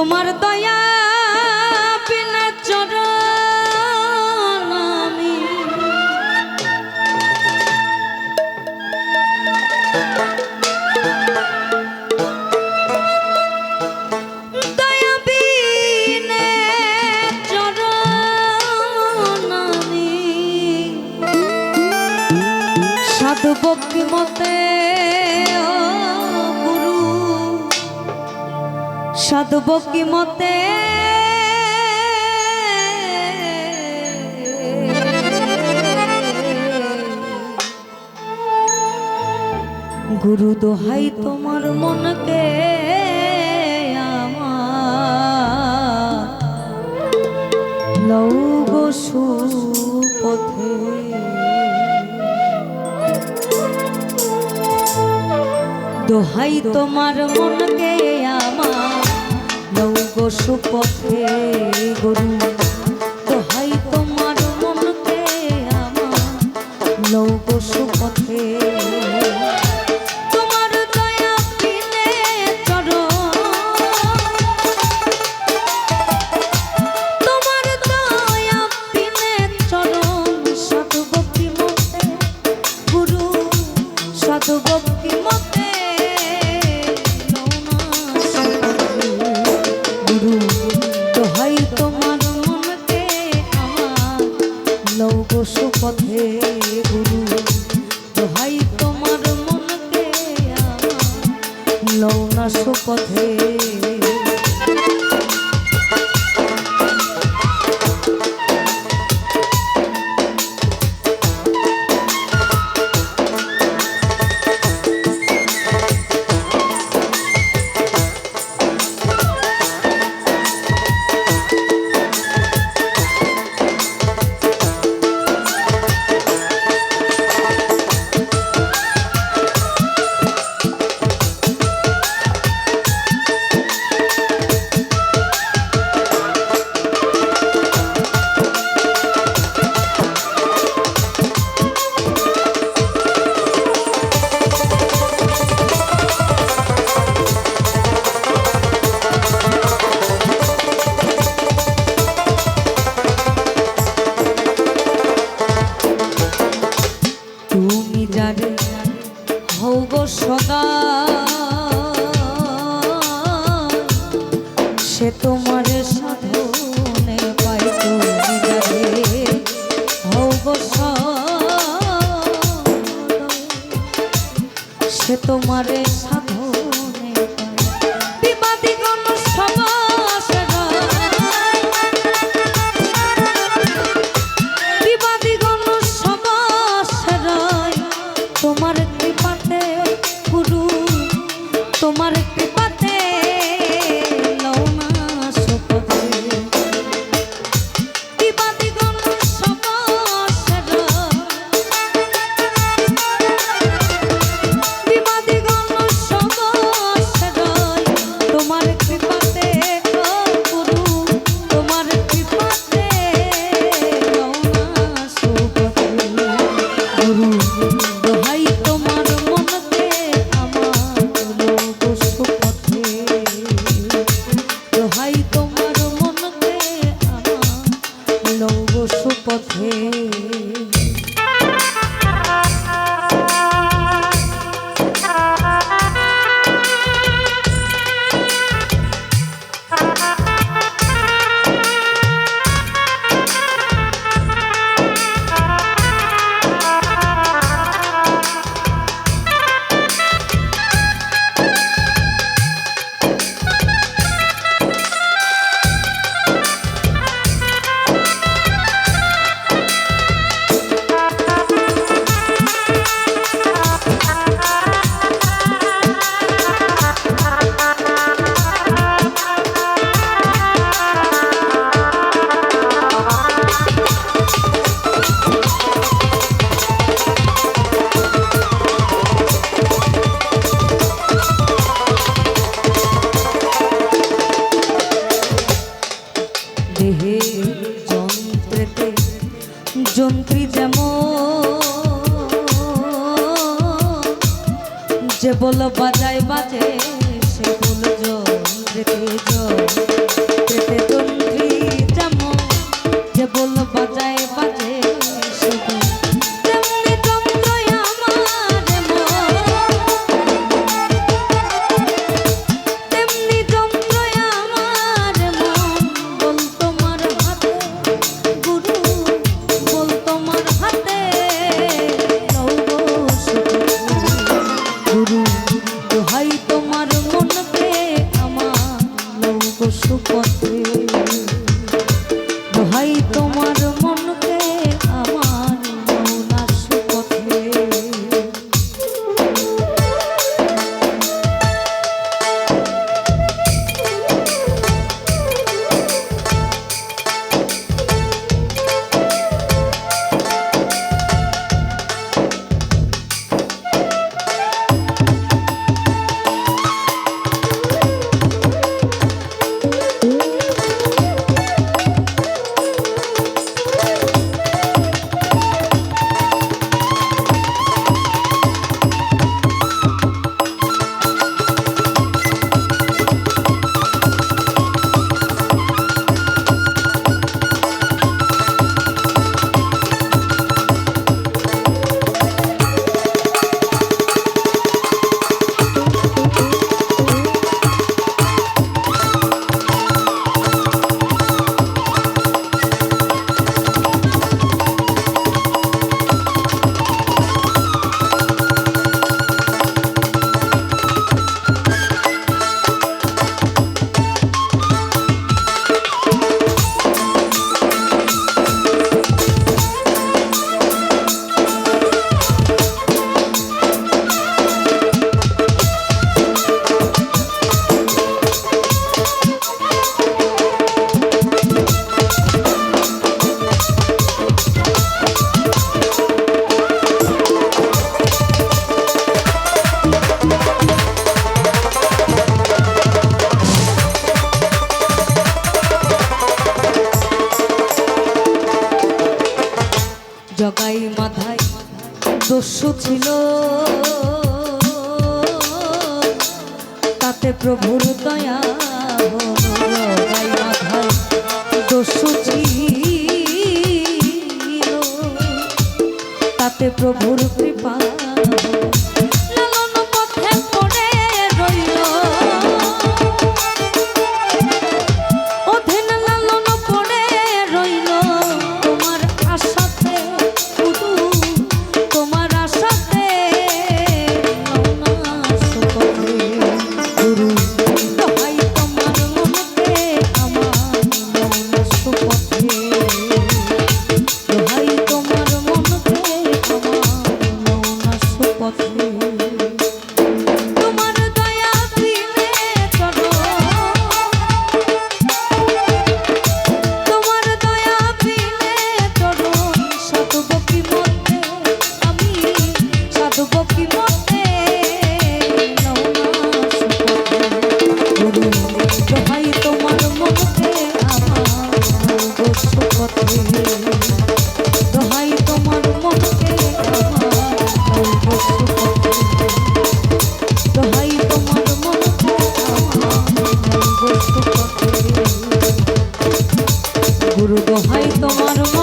তোমার দয়া বিনা চরণ আমি। দয়া বিনে চরণ আমি। সাধু ভক্তি মতে সাধু ভক্তি মতে? গুরু দোহাই তোমার মনকে সুপথে। দোহাই তোমার মনকে লৌগো সুপথে গুরু। দোহাই তোমার মনকে আমার লৌগো সুপথে। ভক্তি মতে। আমার লৌনা সুপথে তোমার দেহে যন্ত্রেতে যন্ত্রী যেমন, যে বল বাজায় বাজে, সে বল যন্ত্রেতে যন্ত্রী যেমন যে বল বাজায় জগাই মাথায় দস্যু ছিল। তাতে প্রভুর দয়া জগাই মাথায় দস্যু ছিল। তাতে প্রভুর কৃপা গুরু দোহাই তোমার মা